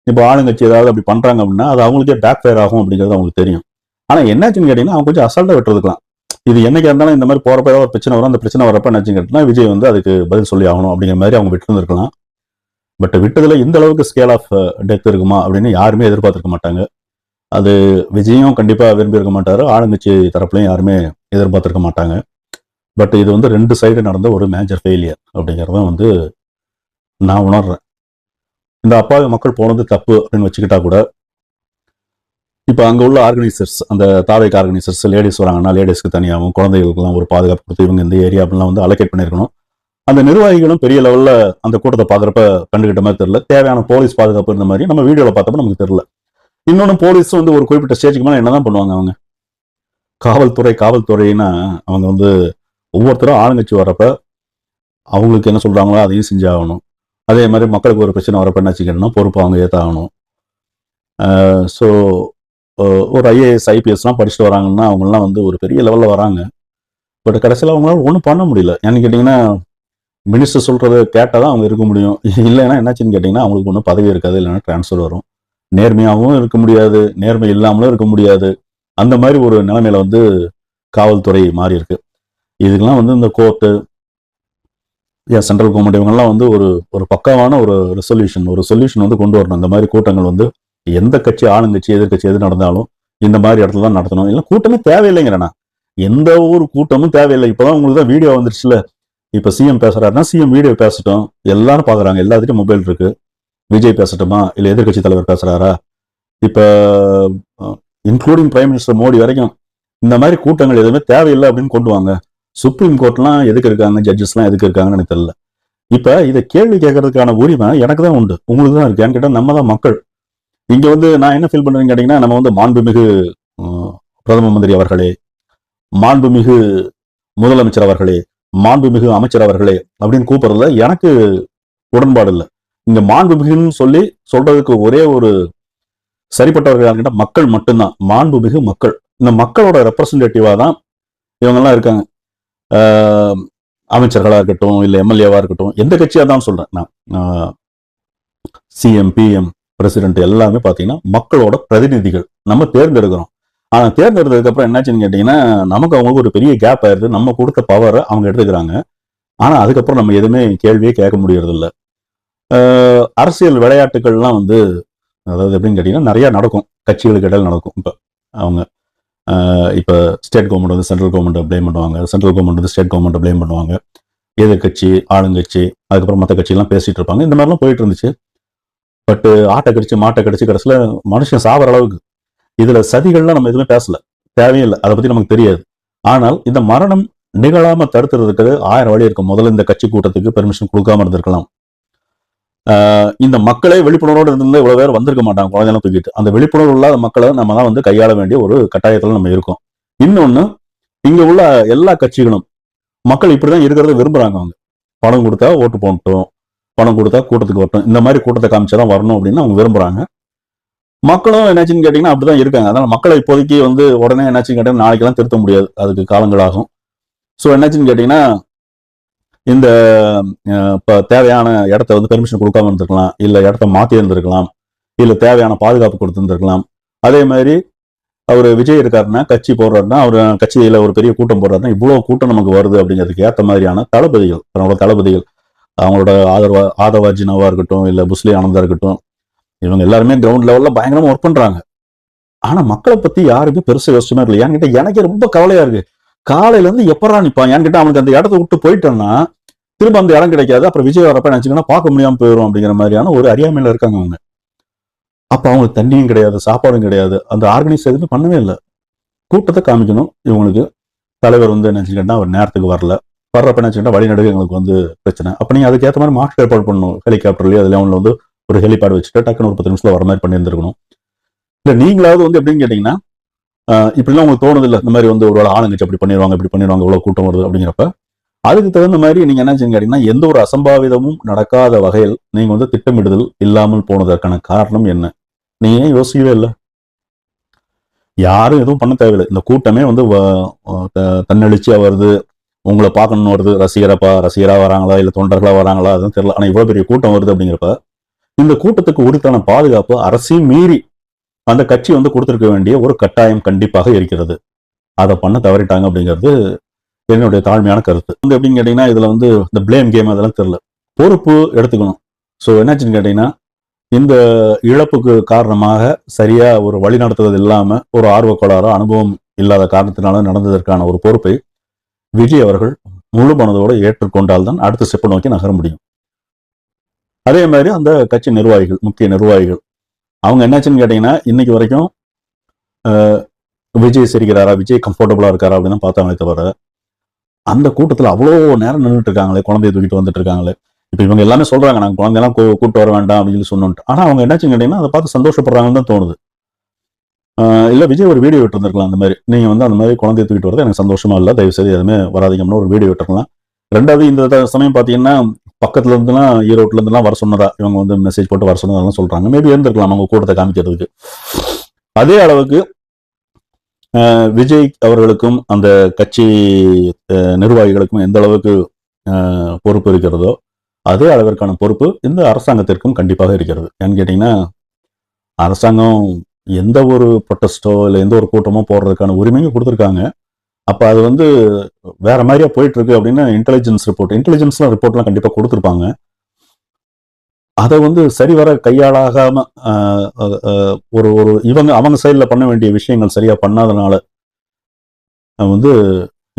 [SPEAKER 1] இப்போ ஆளுங்கட்சி ஏதாவது அப்படி பண்ணுறாங்க அப்படின்னா அது அவங்களுக்கே பேக் ஃபயர் ஆகும் அப்படிங்கிறது அவங்களுக்கு தெரியும். ஆனால் என்னாச்சுன்னு கேட்டிங்கன்னா அவங்க கொஞ்சம் அசால்ட்டாக விட்டுருக்கலாம் இது என்னைக்கு இருந்தாலும் இந்த மாதிரி போகிறப்ப ஏதாவது ஒரு பிரச்சனை வரும். அந்த பிரச்சனை வரப்ப என்னாச்சுன்னு கேட்டிங்கன்னா விஜய் வந்து அதுக்கு பதில் சொல்லி ஆகணும் அப்படிங்கிற மாதிரி அவங்க விட்டுருந்துருக்கலாம். பட் விட்டதில் இந்த அளவுக்கு ஸ்கேல் ஆஃப் டெத் இருக்குமா அப்படின்னு யாருமே எதிர்பார்த்திருக்க மாட்டாங்க. அது விஜயும் கண்டிப்பாக விரும்பி இருக்க ஆளுங்கட்சி தரப்புலையும் யாருமே எதிர்பார்த்துருக்க மாட்டாங்க. பட் இது வந்து ரெண்டு சைடு நடந்த ஒரு மேஜர் ஃபெயிலியர் அப்படிங்கிறத வந்து நான் உணர்றேன். இந்த அப்பாவி மக்கள் போனது தப்பு அப்படின்னு வச்சுக்கிட்டா கூட இப்போ அங்கே உள்ள ஆர்கனைசர்ஸ் அந்த தாவைக்கு ஆர்கனைசர்ஸ் லேடிஸ் வராங்கன்னா லேடிஸ்க்கு தனியாகவும் குழந்தைகளுக்கெல்லாம் ஒரு பாதுகாப்பு கொடுத்து இவங்க இந்த ஏரியா அப்படிலாம் வந்து அலோகேட் பண்ணியிருக்கணும். அந்த நிர்வாகிகளும் பெரிய லெவலில் அந்த கூட்டத்தை பார்க்குறப்ப கண்டுகிட்ட மாதிரி தெரில தேவையான போலீஸ் பாதுகாப்பு இருந்த மாதிரி நம்ம வீடியோவில் பார்த்தப்ப நமக்கு தெரில இன்னொன்று போலீஸ் வந்து ஒரு குறிப்பிட்ட ஸ்டேஜுக்கு மேலே என்ன தான் பண்ணுவாங்க அவங்க? காவல்துறை காவல்துறைனா அவங்க வந்து ஒவ்வொருத்தரும் ஆளுங்கட்சி வரப்ப அவங்களுக்கு என்ன சொல்கிறாங்களோ அதையும் செஞ்சாகணும் அதே மாதிரி மக்களுக்கு ஒரு பிரச்சனை வரப்ப என்ன செய்யணும்னா பொறுப்பு அவங்க ஏற்றாகணும் ஸோ ஒரு ஐஏஎஸ் ஐபிஎஸ்லாம் படிச்சுட்டு வராங்கன்னா அவங்களாம் வந்து ஒரு பெரிய லெவலில் வராங்க. பட் கடைசியில் அவங்களால ஒன்றும் பண்ண முடியல. ஏன்னு கேட்டிங்கன்னா மினிஸ்டர் சொல்கிறத கேட்டால் தான் அவங்க இருக்க முடியும். இல்லைன்னா என்னாச்சுன்னு கேட்டிங்கன்னா அவங்களுக்கு ஒன்றும் பதவி இருக்காது இல்லைன்னா ட்ரான்ஸ்ஃபர் வரும். நேர்மையாகவும் இருக்க முடியாது நேர்மை இல்லாமலும் இருக்க முடியாது. அந்த மாதிரி ஒரு நிலைமையில வந்து காவல்துறை மாறி இருக்கு இதுக்கெல்லாம் வந்து இந்த கோர்ட்டு ஏன் சென்ட்ரல் கவர்மெண்ட் இவங்கெல்லாம் வந்து ஒரு ஒரு பக்காவான ஒரு ரெசல்யூஷன் ஒரு சொல்யூஷன் வந்து கொண்டு வரணும். இந்த மாதிரி கூட்டங்கள் வந்து எந்த கட்சி ஆளுங்கட்சி எதிர்கட்சி எது நடந்தாலும் இந்த மாதிரி இடத்துல தான் நடத்தணும். இல்லை கூட்டமே தேவையில்லைங்கிறேண்ணா எந்த ஒரு கூட்டமும் தேவையில்லை. இப்போதான் உங்களுக்கு தான் வீடியோ வந்துருச்சுல. இப்போ சிஎம் பேசுறாருன்னா சிஎம் வீடியோ பேசட்டும். எல்லாரும் பார்க்குறாங்க எல்லாத்துட்டும் மொபைல் இருக்கு. விஜய் பேசட்டுமா? இல்லை எதிர்கட்சி தலைவர் பேசுறாரா? இப்போ இன்க்ளூடிங் பிரைம் மினிஸ்டர் மோடி வரைக்கும் இந்த மாதிரி கூட்டங்கள் எதுவுமே தேவையில்லை அப்படின்னு கொண்டு வாங்க. சுப்ரீம் கோர்ட்லாம் எதுக்கு இருக்காங்க? ஜட்ஜஸ்லாம் எதுக்கு இருக்காங்கன்னு எனக்கு தெரியல. இப்போ இதை கேள்வி கேட்கறதுக்கான உரிமை எனக்கு தான் உண்டு. உங்களுக்கு தான் இருக்கு கேட்டால் நம்ம தான் மக்கள். இங்கே வந்து நான் என்ன ஃபீல் பண்ணுறேன்னு கேட்டிங்கன்னா நம்ம வந்து மாண்புமிகு பிரதம மந்திரி அவர்களே மாண்புமிகு முதலமைச்சர் அவர்களே மாண்புமிகு அமைச்சர் அவர்களே அப்படின்னு கூப்பிடுறதுல எனக்கு உடன்பாடு இல்லை. இங்க மாண்புமிகுன்னு சொல்லி சொல்றதுக்கு ஒரே ஒரு சரிப்பட்டவர்கள் யாருன்னு மக்கள் மட்டும்தான். மாண்புமிகு மக்கள். இந்த மக்களோட ரெப்ரசன்டேட்டிவாக தான் இவங்கெல்லாம் இருக்காங்க. ஆஹ், அமைச்சர்களா இருக்கட்டும் இல்லை எம்எல்ஏவா இருக்கட்டும் எந்த கட்சியாக தான் சொல்றேன் நான். சிஎம் பிஎம் பிரசிடென்ட் எல்லாமே பார்த்தீங்கன்னா மக்களோட பிரதிநிதிகள். நம்ம தேர்ந்தெடுக்கிறோம். ஆனா தேர்ந்தெடுத்ததுக்கு அப்புறம் என்னாச்சுன்னு கேட்டீங்கன்னா நமக்கு அவங்களுக்கு ஒரு பெரிய கேப் ஆயிடுது நம்ம கொடுத்த பவரை அவங்க எடுத்துக்கிறாங்க. ஆனா அதுக்கப்புறம் நம்ம எதுவுமே கேள்வியே கேட்க முடியறதில்ல. அரசியல் விளையாட்டுகள்லாம் வந்து அதாவது எப்படின்னு கேட்டீங்கன்னா நிறைய நடக்கும். கட்சிகளுக்கு இடையில் நடக்கும். இப்போ அவங்க இப்போ ஸ்டேட் கவர்மெண்ட் வந்து சென்ட்ரல் கவர்மெண்ட் ப்ளேம் பண்ணுவாங்க. சென்ட்ரல் கவர்மெண்ட் வந்து ஸ்டேட் கவர்மெண்ட் ப்ளேம் பண்ணுவாங்க. எதிர்கட்சி ஆளுங்கட்சி அதுக்கப்புறம் மற்ற கட்சியெல்லாம் பேசிட்டு இருப்பாங்க. இந்த மாதிரிலாம் போயிட்டு இருந்துச்சு. பட்டு ஆட்டை கடிச்சு மாட்டை கடிச்சு கடைசியில் மனுஷன் சாவர அளவுக்கு. இதில் சதிகள்லாம் நம்ம எதுவுமே பேசல. தேவையில்லை அதை பற்றி நமக்கு தெரியாது. ஆனால் இந்த மரணம் நிகழாமல் தடுத்துறதுக்கு ஆயிரம் வழி இருக்கும் முதல்ல இந்த கட்சி கூட்டத்துக்கு பெர்மிஷன் கொடுக்காம இருந்திருக்கலாம். இந்த மக்களே விழிப்புணர்வோடு இருந்து இவ்வளவு பேர் வந்திருக்க மாட்டாங்க குழந்தைலாம் தூக்கிட்டு. அந்த விழிப்புணர்வு இல்லாத மக்களை நம்ம தான் வந்து கையாள வேண்டிய ஒரு கட்டாயத்தில் நம்ம இருக்கோம். இன்னொன்னு இங்க உள்ள எல்லா கட்சிகளும் மக்கள் இப்படிதான் இருக்கிறத விரும்புறாங்க அவங்க. பணம் கொடுத்தா ஓட்டு போட்டோம் பணம் கொடுத்தா கூட்டத்துக்கு வரட்டும் இந்த மாதிரி கூட்டத்தை காமிச்சாதான் வரணும் அப்படின்னு அவங்க விரும்புறாங்க. மக்களும் என்னாச்சுன்னு கேட்டீங்கன்னா அப்படிதான் இருக்காங்க. அதனால மக்களை இப்போதைக்கு வந்து உடனே என்னாச்சுன்னு கேட்டீங்கன்னா நாளைக்கெல்லாம் திருத்த முடியாது. அதுக்கு காலங்களாகும் ஸோ என்னாச்சுன்னு கேட்டீங்கன்னா இந்த இப்போ தேவையான இடத்த வந்து பெர்மிஷன் கொடுக்காம இருந்திருக்கலாம். இல்லை இடத்த மாற்றி இருந்திருக்கலாம். இல்லை தேவையான பாதுகாப்பு கொடுத்துருந்துருக்கலாம் அதே மாதிரி அவர் விஜய் இருக்காருன்னா கட்சி போடுறாருன்னா அவர் கட்சியில் ஒரு பெரிய கூட்டம் போடுறாருன்னா இவ்வளோ கூட்டம் நமக்கு வருது அப்படிங்கிறதுக்கு ஏற்ற மாதிரியான தளபதிகள் நம்மளோட தளபதிகள் அவங்களோட ஆதரவா ஆதவா ஜினாவா இருக்கட்டும் இல்லை புஸ்லி ஆனந்தா இருக்கட்டும் இவங்க எல்லாருமே கிரவுண்ட் லெவலில் பயங்கரமாக ஒர்க் பண்ணுறாங்க ஆனால் மக்களை பற்றி யாருமே பெருசு யோசிச்சுமே இல்லை. ஏன்னு கேட்டால் எனக்கே ரொம்ப கவலையாக இருக்குது காலையில இருந்து எப்படா நிப்பான்? ஏன்னு கேட்டா அவனுக்கு அந்த இடத்த விட்டு போயிட்டான்னா திரும்ப அந்த இடம் கிடைக்காது. அப்புறம் விஜய் வரப்ப நினைச்சுங்கன்னா பார்க்க முடியாம போயிடும் அப்படிங்கிற மாதிரியான ஒரு அறியாமையில இருக்காங்க அவங்க. அப்ப அவங்களுக்கு தண்ணியும் கிடையாது சாப்பாடும் கிடையாது. அந்த ஆர்கனைஸ் எதுவுமே பண்ணவே இல்லை. கூட்டத்தை காமிக்கணும். இவங்களுக்கு தலைவர் வந்து நினைச்சுக்கிட்டா அவர் நேரத்துக்கு வரல. வர்றப்ப நினைச்சுக்கிட்டா வழி வழிநடுக எங்களுக்கு வந்து பிரச்சனை. அப்ப நீங்க அதுக்கேற்ற மாதிரி மாற்று ஏற்பாடு பண்ணணும். ஹெலிகாப்டர்லயே அதுல அவங்கள வந்து ஒரு ஹெலிபேட் வச்சுட்டு டக்குன்னு ஒரு பத்து நிமிஷத்துல வர மாதிரி பண்ணியிருந்திருக்கணும். இல்ல நீங்களாவது வந்து எப்படின்னு கேட்டீங்கன்னா இப்படிலாம் உங்களுக்கு தோணுது இல்ல. இந்த மாதிரி வந்து ஒரு ஆளுங்கட்சி அப்படி பண்ணிடுவாங்க இப்படி பண்ணிடுவாங்க இவ்வளவு கூட்டம் வருது அப்படிங்கிறப்ப அதுக்கு தகுந்த மாதிரி நீங்க என்ன செய்யுங்க கேட்டீங்கன்னா எந்த ஒரு அசம்பாவிதமும் நடக்காத வகையில் நீங்க வந்து திட்டமிடுதல் இல்லாமல் போனதற்கான காரணம் என்ன? நீங்க ஏன் யோசிக்கவே இல்லை? யாரும் எதுவும் பண்ண தேவையில்லை. இந்த கூட்டமே வந்து தன்னெழுச்சியா வருது. உங்களை பார்க்கணும்னு வருது. ரசிகரப்பா ரசிகரா வராங்களா? இல்ல தொண்டர்களா வராங்களா? அதுவும் தெரியல. ஆனா இவ்வளோ பெரிய கூட்டம் வருது அப்படிங்கிறப்ப இந்த கூட்டத்துக்கு உரித்தான பாதுகாப்பு அரசையும் மீறி அந்த கட்சி வந்து கொடுத்துருக்க வேண்டிய ஒரு கட்டாயம் கண்டிப்பாக இருக்கிறது. அதை பண்ண தவறிட்டாங்க அப்படிங்கிறது என்னுடைய தாழ்மையான கருத்து. வந்து எப்படின்னு கேட்டீங்கன்னா இதில் வந்து இந்த பிளேம் கேம் அதெல்லாம் தெரில பொறுப்பு எடுத்துக்கணும். ஸோ என்னாச்சுன்னு கேட்டிங்கன்னா இந்த இழப்புக்கு காரணமாக சரியாக ஒரு வழி நடத்துவது இல்லாமல் ஒரு ஆர்வக்கோளாரோ அனுபவம் இல்லாத காரணத்தினால நடந்ததற்கான ஒரு பொறுப்பை விஜய் அவர்கள் முழு மனதோடு ஏற்றுக்கொண்டால்தான் அடுத்த ஸ்டெப்பை நோக்கி நகர முடியும். அதே மாதிரி அந்த கட்சி நிர்வாகிகள் முக்கிய நிர்வாகிகள் அவங்க என்னாச்சுன்னு கேட்டீங்கன்னா இன்னைக்கு வரைக்கும் விஜய் சிரிக்கிறாரா விஜய் கம்ஃபர்டபுளா இருக்காரா அப்படின்னு பார்த்தாங்களே தவிர அந்த கூட்டத்தில் அவ்வளோ நேரம் நின்றுட்டு இருக்காங்களே குழந்தைய தூக்கிட்டு வந்துட்டு இருக்காங்களே. இப்போ இவங்க எல்லாமே சொல்றாங்க நாங்கள் குழந்தையெல்லாம் கூ- கூட்டு வர வேண்டாம் அப்படின்னு சொல்லி சொன்னோன்ட்டு. ஆனால் அவங்க என்னாச்சுன்னு கேட்டீங்கன்னா அதை பார்த்து சந்தோஷப்படுறாங்கன்னு தான் தோணுது. இல்லை விஜய் ஒரு வீடியோ விட்டுருந்துருக்கலாம் அந்த மாதிரி. நீங்கள் வந்து அந்த மாதிரி குழந்தைய தூக்கிட்டு வரது எனக்கு சந்தோஷமா இல்லை தயவு செய்து எதுவுமே வராதிங்கன்னு ஒரு வீடியோ விட்டுருக்கலாம். ரெண்டாவது இந்த சமயம் பார்த்தீங்கன்னா பக்கத்துல இருந்துலாம் ஈரோட்ல இருந்துலாம் வர சொன்னதா இவங்க வந்து மெசேஜ் போட்டு வர சொன்னதெல்லாம் சொல்றாங்க. மேபி இருந்திருக்கலாம் அவங்க கூட்டத்தை காமிக்கிறதுக்கு. அதே அளவுக்கு ஆஹ் விஜய் அவர்களுக்கும் அந்த கட்சி நிர்வாகிகளுக்கும் எந்த அளவுக்கு ஆஹ் பொறுப்பு இருக்கிறதோ அதே அளவிற்கான பொறுப்பு இந்த அரசாங்கத்திற்கும் கண்டிப்பாக இருக்கிறது. ஏன்னு கேட்டீங்கன்னா அரசாங்கம் எந்த ஒரு ப்ரொட்டஸ்டோ இல்லை எந்த ஒரு கூட்டமோ போடுறதுக்கான உரிமையும் கொடுத்துருக்காங்க. அப்போ அது வந்து வேற மாதிரியா போயிட்டு இருக்கு அப்படின்னு இன்டெலிஜென்ஸ் ரிப்போர்ட் இன்டெலிஜென்ஸ்லாம் ரிப்போர்ட்லாம் கண்டிப்பாக கொடுத்துருப்பாங்க. அதை வந்து சரிவர கையாளாகாம ஒரு ஒரு இவங்க அவங்க சைடில் பண்ண வேண்டிய விஷயங்கள் சரியா பண்ணாதனால வந்து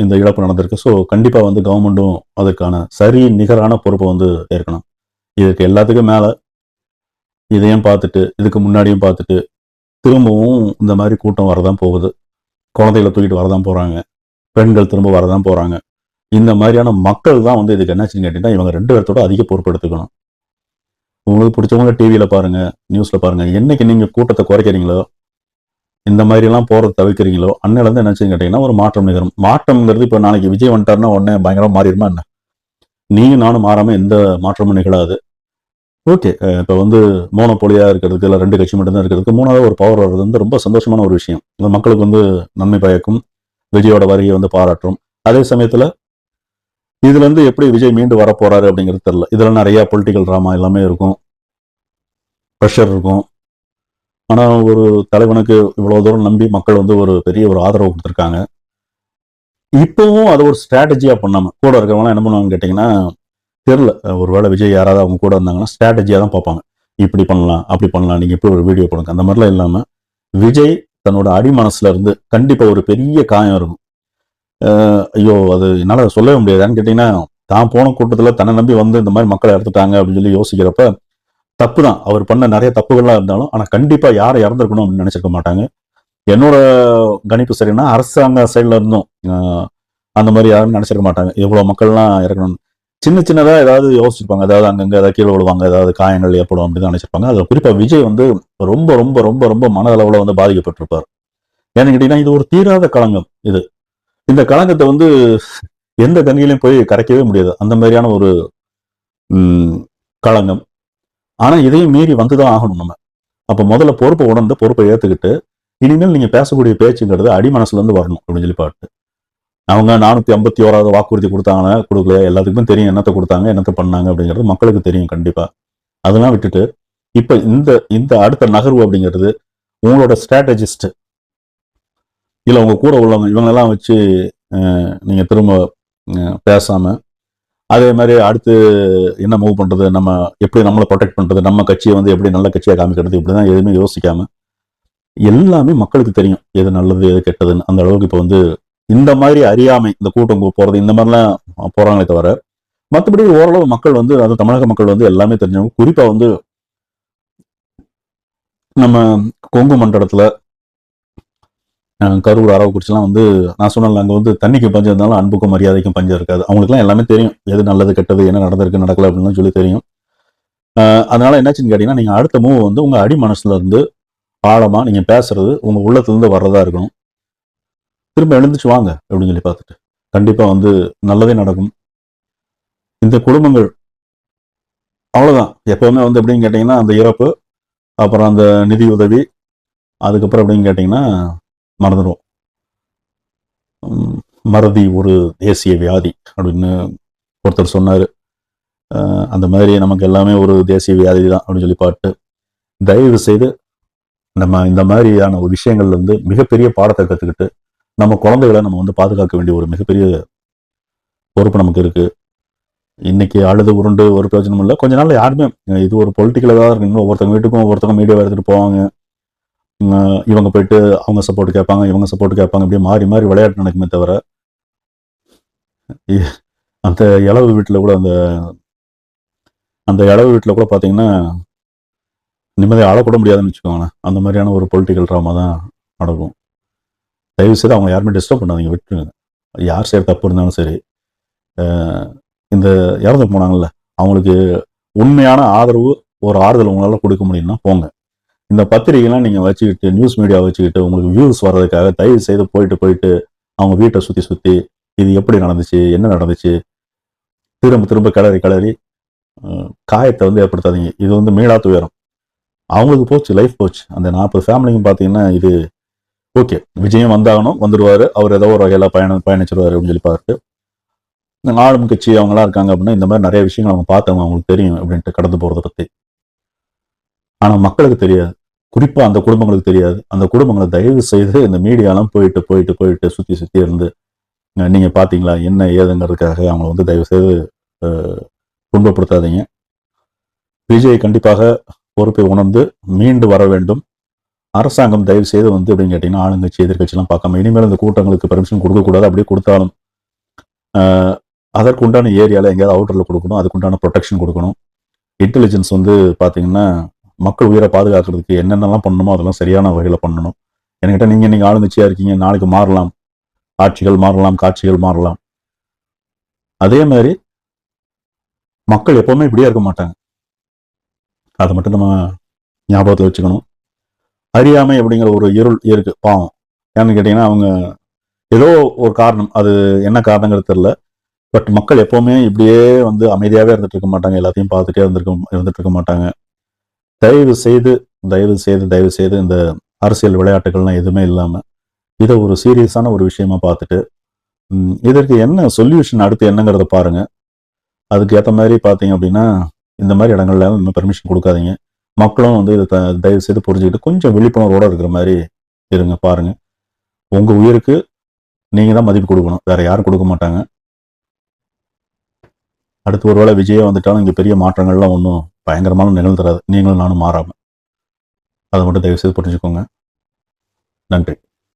[SPEAKER 1] இந்த இழப்பு நடந்திருக்கு. ஸோ கண்டிப்பாக வந்து கவர்மெண்ட்டும் அதுக்கான சரி நிகரான பொறுப்பை வந்து ஏற்கணும். இதுக்கு எல்லாத்துக்கும் மேலே இதையும் பார்த்துட்டு இதுக்கு முன்னாடியும் பார்த்துட்டு திரும்பவும் இந்த மாதிரி கூட்டம் வரதான் போகுது. குழந்தைகளை தூக்கிட்டு வரதான் போகிறாங்க பெண்கள் திரும்ப வரதான் போறாங்க. இந்த மாதிரியான மக்கள் தான் வந்து இதுக்கு என்னாச்சுன்னு கேட்டீங்கன்னா இவங்க ரெண்டு பேர்த்தோட அதிக பொறுப்பெடுத்துக்கணும். உங்களுக்கு பிடிச்சவங்க டிவியில பாருங்க நியூஸ்ல பாருங்க. என்னைக்கு நீங்க கூட்டத்தை குறைக்கிறீங்களோ இந்த மாதிரி எல்லாம் போறத தவிர்க்கிறீங்களோ அன்னையில இருந்து என்னாச்சுன்னு கேட்டீங்கன்னா ஒரு மாற்றம் நிகழும். மாற்றம்ங்கிறது இப்போ நாளைக்கு விஜய் வந்துட்டார்னா உடனே பயங்கரமா மாறிடுமா என்ன? நீயும் நானும் மாறாம எந்த மாற்றமும் நிகழாது. ஓகே இப்போ வந்து மோனோபோலியா இருக்கிறதுக்கு இல்லை ரெண்டு கட்சி மட்டும்தான் இருக்கிறதுக்கு மூணாவது ஒரு பவர் வர்றது வந்து ரொம்ப சந்தோஷமான ஒரு விஷயம். இந்த மக்களுக்கு வந்து நன்மை பயக்கும். விஜயோட வருகையை வந்து பாராட்டும் அதே சமயத்துல இதுல இருந்து எப்படி விஜய் மீண்டு வரப்போறாரு அப்படிங்கிறது தெரியல. இதுல நிறைய பொலிட்டிக்கல் ட்ராமா எல்லாமே இருக்கும். ப்ரெஷர் இருக்கும். ஆனா ஒரு தலைவனுக்கு இவ்வளவு தூரம் நம்பி மக்கள் வந்து ஒரு பெரிய ஒரு ஆதரவு கொடுத்துருக்காங்க. இப்பவும் அதை ஒரு ஸ்ட்ராட்டஜியா பண்ணாம கூட இருக்கிறவங்க என்ன பண்ணுவாங்கன்னு கேட்டீங்கன்னா தெரியல. ஒருவேளை விஜய் யாராவது அவங்க கூட இருந்தாங்கன்னா ஸ்ட்ராட்டஜியா தான் பார்ப்பாங்க. இப்படி பண்ணலாம் அப்படி பண்ணலாம். நீங்க இப்படி ஒரு வீடியோ பண்ணுங்க அந்த மாதிரிலாம் இல்லாம விஜய் தன்னோட அடிமனசுல இருந்து கண்டிப்பா ஒரு பெரிய காயம் இருக்கும். ஐயோ அது என்னால சொல்லவே முடியாதான்னு கேட்டிங்கன்னா கேட்டீங்கன்னா தான் போன கூட்டத்துல தன்னை நம்பி வந்து இந்த மாதிரி மக்களை இறந்துட்டாங்க அப்படின்னு சொல்லி யோசிக்கிறப்ப தப்பு தான் அவர் பண்ண நிறைய தப்புகள்லாம் இருந்தாலும் ஆனா கண்டிப்பா யாரை இறந்துருக்கணும் அப்படின்னு நினைச்சிருக்க மாட்டாங்க. என்னோட கணிப்பு சரின்னா அரசாங்க சைட்ல இருந்தும் அந்த மாதிரி யாரும் நினைச்சிருக்க மாட்டாங்க. இவ்வளவு மக்கள்லாம் இறக்கணும் சின்ன சின்னதாக ஏதாவது யோசிச்சிருப்பாங்க. அதாவது அங்கங்கே ஏதாவது கீழே விழுவாங்க ஏதாவது காயங்கள் ஏற்படும் அப்படின்னு நினைச்சிருப்பாங்க. அதில் குறிப்பாக விஜய் வந்து ரொம்ப ரொம்ப ரொம்ப ரொம்ப மனதளவில் வந்து பாதிக்கப்பட்டிருப்பார். ஏன்னு கேட்டிங்கன்னா இது ஒரு தீராத களங்கம் இது. இந்த களங்கத்தை வந்து எந்த கங்கையிலையும் போய் கரைக்கவே முடியாது. அந்த மாதிரியான ஒரு களங்கம். ஆனால் இதையும் மீறி வந்துதான் ஆகணும் நம்ம. அப்போ முதல்ல பொறுப்பை உணர்ந்து பொறுப்பை ஏற்றுக்கிட்டு இனிமேல் நீங்கள் பேசக்கூடிய பேச்சுங்கிறது அடி மனசுலேருந்து வரணும் அப்படின்னு சொல்லி பாட்டு. அவங்க நானூற்றி ஐம்பத்தி ஓராவது வாக்குறுதி கொடுத்தாங்க கொடுக்கல. எல்லாத்துக்குமே தெரியும் என்னத்தை கொடுத்தாங்க என்னத்தை பண்ணாங்க அப்படிங்கிறது மக்களுக்கு தெரியும் கண்டிப்பாக அதெல்லாம் விட்டுட்டு இப்போ இந்த இந்த அடுத்த நகர்வு அப்படிங்கிறது உங்களோட ஸ்ட்ராட்டஜிஸ்ட் இல்லை உங்கள் கூட உள்ளவங்க இவங்களெல்லாம் வச்சு நீங்கள் திரும்ப பேசாமல் அதே மாதிரி அடுத்து என்ன மூவ் பண்ணுறது நம்ம எப்படி நம்மளை ப்ரொடெக்ட் பண்ணுறது நம்ம கட்சியை வந்து எப்படி நல்ல கட்சியாக காமிக்கிறது இப்படி தான் எதுவுமே யோசிக்காமல் எல்லாமே மக்களுக்கு தெரியும் எது நல்லது எது கெட்டதுன்னு. அந்த அளவுக்கு இப்போ வந்து இந்த மாதிரி அறியாமை இந்த கூட்டம் போறது இந்த மாதிரிலாம் போறாங்களே தவிர மற்றபடி ஓரளவு மக்கள் வந்து அது தமிழக மக்கள் வந்து எல்லாமே தெரிஞ்சவங்க. குறிப்பா வந்து நம்ம கொங்கு மண்டலத்துல கரூர் அரவக்குறிச்சிலாம் வந்து நான் சொன்னல அங்கே வந்து தண்ணிக்கு பஞ்சம் இருந்தாலும் அன்புக்கும் மரியாதைக்கும் பஞ்சம் இருக்காது. அவங்களுக்குலாம் எல்லாமே தெரியும். எது நல்லது கெட்டது என்ன நடந்திருக்கு நடக்கல அப்படின்னு சொல்லி தெரியும். அதனால என்னாச்சுன்னு கேட்டீங்கன்னா நீங்கள் அடுத்த மூவ் வந்து உங்கள் அடி மனசுல இருந்து ஆழமாக நீங்கள் பேசுறது உங்கள் உள்ளத்துலேருந்து வர்றதா இருக்கணும். திரும்ப எழுந்துச்சு வாங்க அப்படின்னு சொல்லி பார்த்துட்டு. கண்டிப்பாக வந்து நல்லதே நடக்கும். இந்த குடும்பங்கள் அவ்வளோதான் எப்போவுமே வந்து எப்படின்னு கேட்டிங்கன்னா அந்த இறப்பு அப்புறம் அந்த நிதி உதவி அதுக்கப்புறம் எப்படின்னு கேட்டீங்கன்னா மறந்துடுவோம். மறதி ஒரு தேசிய வியாதி அப்படின்னு ஒருத்தர் சொன்னார். அந்த மாதிரி நமக்கு எல்லாமே ஒரு தேசிய வியாதி தான் அப்படின்னு சொல்லி பாட்டு. தயவு செய்து நம்ம இந்த மாதிரியான ஒரு விஷயங்கள்ல இருந்து மிகப்பெரிய பாடத்தை கற்றுக்கிட்டு நம்ம குழந்தைகளை நம்ம வந்து பாதுகாக்க வேண்டிய ஒரு மிகப்பெரிய பொறுப்பு நமக்கு இருக்குது இன்னைக்கு அழுது உருண்டு ஒரு பிரயோஜனம் இல்லை. கொஞ்ச நாள் யாருமே இது ஒரு பொலிட்டிக்கலாக தான் இருக்கு. ஒவ்வொருத்தங்க வீட்டுக்கும் ஒவ்வொருத்தங்க மீடியா எடுத்துகிட்டு போவாங்க. இவங்க போயிட்டு அவங்க சப்போர்ட் கேட்பாங்க இவங்க சப்போர்ட் கேட்பாங்க. இப்படியே மாறி மாறி விளையாட்டு நடக்குமே தவிர இ- அந்த இளவு வீட்டில் கூட அந்த அந்த இளவு வீட்டில் கூட பார்த்தீங்கன்னா நிம்மதியாக ஆளக்கூட முடியாதுன்னு வச்சுக்கோங்களேன். அந்த மாதிரியான ஒரு பொலிட்டிக்கல் ட்ராமா தான் நடக்கும். தயவு செய்து அவங்க யாருமே டிஸ்டர்ப் பண்ணாதீங்க விட்டுருங்க. யார் செய்கிற தப்பு இருந்தாலும் சரி. இந்த இறந்து போனாங்கல்ல அவங்களுக்கு உண்மையான ஆதரவு ஒரு ஆறுதல் உங்களால் கொடுக்க முடியும்னா போங்க. இந்த பத்திரிகைலாம் நீங்கள் வச்சுக்கிட்டு நியூஸ் மீடியா வச்சுக்கிட்டு உங்களுக்கு வியூஸ் வர்றதுக்காக தயவு செய்து போயிட்டு போயிட்டு அவங்க வீட்டை சுற்றி சுற்றி இது எப்படி நடந்துச்சு என்ன நடந்துச்சு திரும்ப திரும்ப கிளறி கிளறி காயத்தை வந்து ஏற்படுத்தாதீங்க. இது வந்து மீளா துயரம். அவங்களுக்கு போச்சு லைஃப் போச்சு. அந்த நாற்பது ஃபேமிலிக்கும் பார்த்தீங்கன்னா இது ஓகே விஜயம் வந்தாகணும் வந்துடுவார் அவர் ஏதோ ஒரு வகையில் பயணம் பயணிச்சிருவார் அப்படின்னு சொல்லி பார்த்து இந்த ஆளும் கட்சி அவங்களாம் இருக்காங்க அப்படின்னா இந்த மாதிரி நிறைய விஷயங்கள் அவங்க பார்த்தவங்க அவங்களுக்கு தெரியும் அப்படின்ட்டு கடந்து போகிறத பற்றி ஆனால் மக்களுக்கு தெரியாது. குறிப்பாக அந்த குடும்பங்களுக்கு தெரியாது. அந்த குடும்பங்களை தயவு செய்து இந்த மீடியாலாம் போயிட்டு போயிட்டு போயிட்டு சுற்றி சுற்றி இருந்து நீங்கள் பார்த்தீங்களா என்ன ஏதுங்கிறதுக்காக அவங்கள வந்து தயவு செய்து துன்பப்படுத்தாதீங்க. விஜய் கண்டிப்பாக பொறுப்பை உணர்ந்து மீண்டு வர வேண்டும். அரசாங்கம் தயவு செய்து வந்து அப்படின்னு கேட்டிங்கன்னா ஆளுங்கட்சி எதிர்கட்சிலாம் பார்க்காம இனிமேல் இந்த கூட்டங்களுக்கு பெர்மிஷன் கொடுக்கக்கூடாது. அப்படியே கொடுத்தாலும் அதற்குண்டான ஏரியாவில் எங்கேயாவது அவுட்டரில் கொடுக்கணும். அதுக்குண்டான ப்ரொடெக்ஷன் கொடுக்கணும். இன்டெலிஜென்ஸ் வந்து பார்த்தீங்கன்னா மக்கள் உயிரை பாதுகாக்கிறதுக்கு என்னென்னலாம் பண்ணணுமோ அதெல்லாம் சரியான வகையில் பண்ணணும். என்கிட்ட நீங்கள் நீங்கள் ஆளுங்கட்சியாக இருக்கீங்க நாளைக்கு மாறலாம். ஆட்சிகள் மாறலாம் காட்சிகள் மாறலாம். அதே மாதிரி மக்கள் எப்போவுமே இப்படியே இருக்க மாட்டாங்க. அதை மட்டும் நம்ம ஞாபகத்தில் வச்சுக்கணும். அறியாமை அப்படிங்கிற ஒரு இருள் இருக்கு பாவம். ஏன்னு கேட்டிங்கன்னா அவங்க ஏதோ ஒரு காரணம். அது என்ன காரணங்கிறது தெரியல. பட் மக்கள் எப்பவுமே இப்படியே வந்து அமைதியாகவே இருந்துட்டு இருக்க மாட்டாங்க. எல்லாத்தையும் பார்த்துட்டே இருந்திருக்க இருந்துட்டு இருக்க மாட்டாங்க. தயவு செய்து தயவு செய்து தயவு செய்து இந்த அரசியல் விளையாட்டுகள்லாம் எதுவுமே இல்லாமல் இதை ஒரு சீரியஸான ஒரு விஷயமா பார்த்துட்டு இதற்கு என்ன சொல்யூஷன் அடுத்து என்னங்கிறத பாருங்க. அதுக்கு ஏற்ற மாதிரி பார்த்தீங்க அப்படின்னா இந்த மாதிரி இடங்கள்ல இன்னும் பெர்மிஷன் கொடுக்காதீங்க. மக்களும் வந்து இதை த- தயவு செய்து புரிஞ்சுக்கிட்டு கொஞ்சம் விழிப்புணர்வோட இருக்கிற மாதிரி இருங்க பாருங்க. உங்கள் உயிருக்கு நீங்கள் தான் மதிப்பு கொடுக்கணும். வேற யாரும் கொடுக்க மாட்டாங்க. அடுத்து ஒருவேளை விஜயா வந்துட்டாலும் இங்கே பெரிய மாற்றங்கள்லாம் ஒன்றும் பயங்கரமான நிகழ்ந்துறாது நீங்களும் நானும் மாறாமல் அதை மட்டும் தயவு செய்து புரிஞ்சுக்கோங்க. நன்றி.